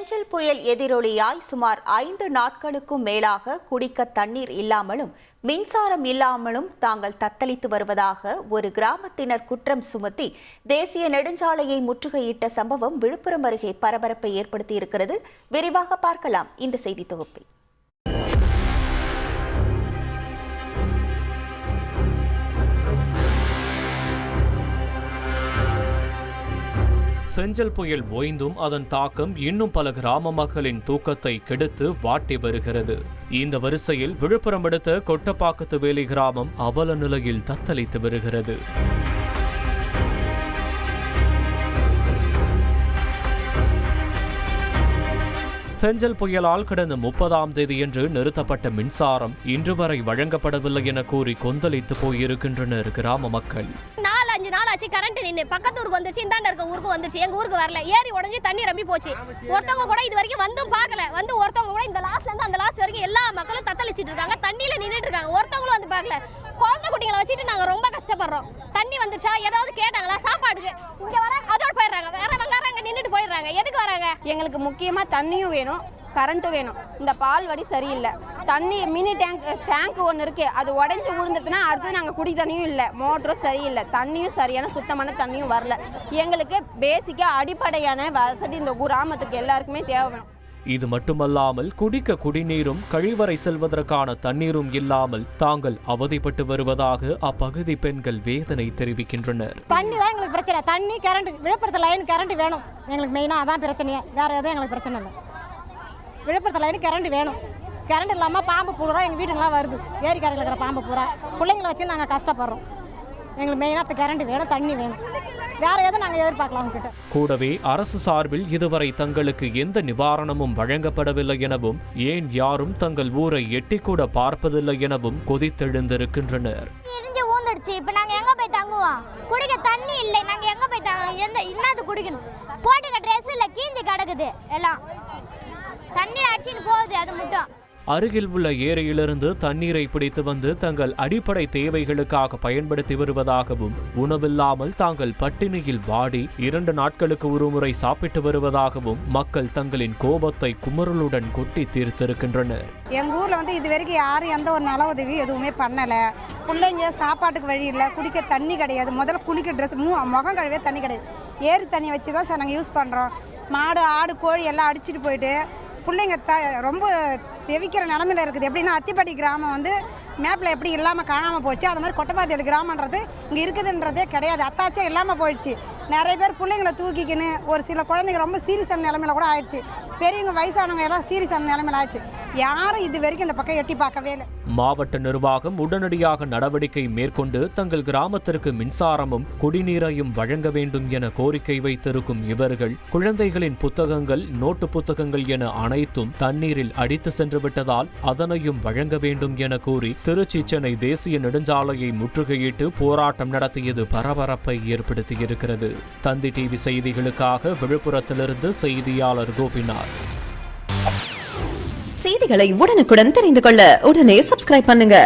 செஞ்சல் புயல் எதிரொலியாய் சுமார் ஐந்து நாட்களுக்கும் மேலாக குடிக்க தண்ணீர் இல்லாமலும் மின்சாரம் இல்லாமலும் தாங்கள் தத்தளித்து வருவதாக ஒரு கிராமத்தினர் குற்றம் சுமத்தி தேசிய நெடுஞ்சாலையை முற்றுகையிட்ட சம்பவம் விழுப்புரம் அருகே பரபரப்பை ஏற்படுத்தியிருக்கிறது. விரிவாக பார்க்கலாம். இந்த செய்தி தொகுப்பில் செஞ்சல் புயல் ஓய்ந்தும் அதன் தாக்கம் இன்னும் பல கிராம மக்களின் தூக்கத்தை கெடுத்து வாட்டி வருகிறது. இந்த வரிசையில் விழுப்புரம் அடுத்த கொட்டப்பாக்கத்து வேலி கிராமம் அவல நிலையில் தத்தளித்து வருகிறது. செஞ்சல் புயலால் கடந்த முப்பதாம் தேதியன்று நிறுத்தப்பட்ட மின்சாரம் இன்று வரை வழங்கப்படவில்லை என கூறி கொந்தளித்து போயிருக்கின்றனர் கிராம மக்கள். நாள் ஆச்சு கரண்ட் நின்று பக்கத்து ஊருக்கு வந்துருச்சு இந்தாண்ட இருக்க ஊருக்கு வந்துருச்சு. எங்க ஊருக்கு வரல. ஏரி உடஞ்சி தண்ணி ரம்பி போச்சு. ஒருத்தவங்க கூட இது வரைக்கும் வந்தும் பார்க்கல. வந்து ஒருத்தவங்க கூட இந்த லாஸ்ட்ல இருந்து அந்த லாஸ்ட் வரைக்கும் எல்லா மக்களும் தத்தளிச்சிட்டு இருக்காங்க. தண்ணியில நின்றுட்டு இருக்காங்க. ஒருத்தவங்களும் வந்து பார்க்கல. குழந்தை குட்டிங்களை வச்சுட்டு நாங்க ரொம்ப கஷ்டப்படுறோம். தண்ணி வந்துச்சா ஏதாவது கேட்டாங்களா? சாப்பாடுக்கு இங்க வர அதோட போயிடுறாங்க. வேற எல்லாரும் நின்றுட்டு போயிடுறாங்க. எதுக்கு வராங்க? எங்களுக்கு முக்கியமாக தண்ணியும் வேணும் கரண்ட்டும் வேணும். இந்த பால் வடி சரியில்லை. தண்ணி மினி டேங்க் டேங்க் ஒன்று இருக்கு. அது உடஞ்சி விழுந்துட்டுனா அடுத்து நாங்கள் குடி தண்ணியும் இல்லை. மோட்டரும் சரியில்லை. தண்ணியும் சரியான சுத்தமான தண்ணியும் வரல. எங்களுக்கு பேசிக்காக அடிப்படையான வசதி இந்த கிராமத்துக்கு எல்லாருக்குமே தேவை. இது மட்டுமல்லாமல் குடிக்க குடிநீரும் கழிவறை செல்வதற்கான தண்ணீரும் இல்லாமல் தாங்கள் அவதிப்பட்டு வருவதாக அப்பகுதி பெண்கள் வேதனை தெரிவிக்கின்றனர். தண்ணி தான் எங்களுக்கு பிரச்சனை. தண்ணி கரண்ட் விழுப்புரத்து லைன் கரண்ட் வேணும். எங்களுக்கு மெயினாக அதான் பிரச்சனையே. வேறு எதுவும் எங்களுக்கு பிரச்சனை இல்லை. விழுப்புரத்து லைன் கரண்ட் வேணும். கரண்ட் இல்லாமல் பாம்பு பூரா எங்கள் வீட்டுக்கெல்லாம் வருது. ஏரிக்கரையில் இருக்கிற பாம்பு பூரா. பிள்ளைங்களை வச்சு நாங்கள் கஷ்டப்படுறோம். எங்களுக்கு மெயினாக கரண்ட் வேணும் தண்ணி வேணும். வேறு எதுவும் நாங்கள் எதிர்பார்க்கலாம் உங்ககிட்ட? கூடவே அரசு சார்பில் இதுவரை தங்களுக்கு எந்த நிவாரணமும் வழங்கப்படவில்லை எனவும் ஏன் யாரும் தங்கள் ஊரை எட்டிக்கூட பார்ப்பதில்லை எனவும் கொதித்தெழுந்திருக்கின்றனர். இடிஞ்சு ஊந்துடுச்சு. இப்போ நாங்கள் எங்கே போய் தங்குவோம்? குடிக்க தண்ணி இல்லை. நாங்கள் எங்கே போய் தங்க எந்த என்னது குடிக்கணும்? போட்டுக்க ட்ரெஸ் இல்லை கீஞ்சு கிடக்குது. எல்லாம். தண்ணி அடிச்சுட்டு போகுது அது மட்டும். அருகில் உள்ள ஏரியிலிருந்து தண்ணீரை பிடித்து வந்து தங்கள் அடிப்படை தேவைகளுக்காக பயன்படுத்தி வருவதாகவும் உணவில்லாமல் தாங்கள் பட்டினியில் வாடி இரண்டு நாட்களுக்கு ஒருமுறை சாப்பிட்டு வருவதாகவும் மக்கள் தங்களின் கோபத்தை குமரலுடன் கொட்டி தீர்த்திருக்கின்றனர். எங்கள் ஊரில் வந்து இது வரைக்கும் யாரும் எந்த ஒரு நல உதவி எதுவுமே பண்ணலை. பிள்ளைங்க சாப்பாட்டுக்கு வழி இல்லை குடிக்க தண்ணி கிடையாது. முதல்ல குளிக்க ட்ரெஸ் மூ முகம் கழுவே தண்ணி கிடையாது. ஏரி தண்ணி வச்சு தான் சார் நாங்கள் யூஸ் பண்ணுறோம் மாடு ஆடு கோழி எல்லாம் அடிச்சிட்டு போயிட்டு பிள்ளைங்க த ரொம்ப தெவிக்கிற நிலமையில இருக்குது. எப்படின்னா அத்திப்பட்டி கிராமம் வந்து மேப்பில் எப்படி இல்லாமல் காணாமல் போச்சு. அது மாதிரி கொட்டப்பாத்தியல் கிராமன்றது இங்கே இருக்குதுன்றதே கிடையாது. அத்தாச்சே இல்லாமல் போயிடுச்சு. நிறைய பேர் பிள்ளைங்களை தூக்கிக்கின்னு ஒரு சில குழந்தைங்க ரொம்ப சீரியஸான நிலமையில கூட ஆயிடுச்சு. பெரியவங்க வயசானவங்க எல்லாம் சீரியஸான நிலமையில ஆயிடுச்சு. யாரும் இது வரைக்கும் இந்த பக்கம் எட்டி பார்க்கவே இல்லை. மாவட்ட நிர்வாகம் உடனடியாக நடவடிக்கை மேற்கொண்டு தங்கள் கிராமத்திற்கு மின்சாரமும் குடிநீரையும் வழங்க வேண்டும் என கோரிக்கை வைத்திருக்கும் இவர்கள் குழந்தைகளின் புத்தகங்கள் நோட்டு புத்தகங்கள் என அனைத்தும் தண்ணீரில் அடித்து சென்று விட்டதால் அதனையும் வழங்க வேண்டும் என கூறி திருச்சி சென்னை தேசிய நெடுஞ்சாலையை முற்றுகையிட்டு போராட்டம் நடத்தியது பரபரப்பை ஏற்படுத்தியிருக்கிறது. தந்தி டிவி செய்திகளுக்காக விழுப்புரத்திலிருந்து செய்தியாளர் கோபிநாத். செய்திகளை உடனுக்குடன் தெரிந்து கொள்ள உடனே சப்ஸ்கிரைப் பண்ணுங்க.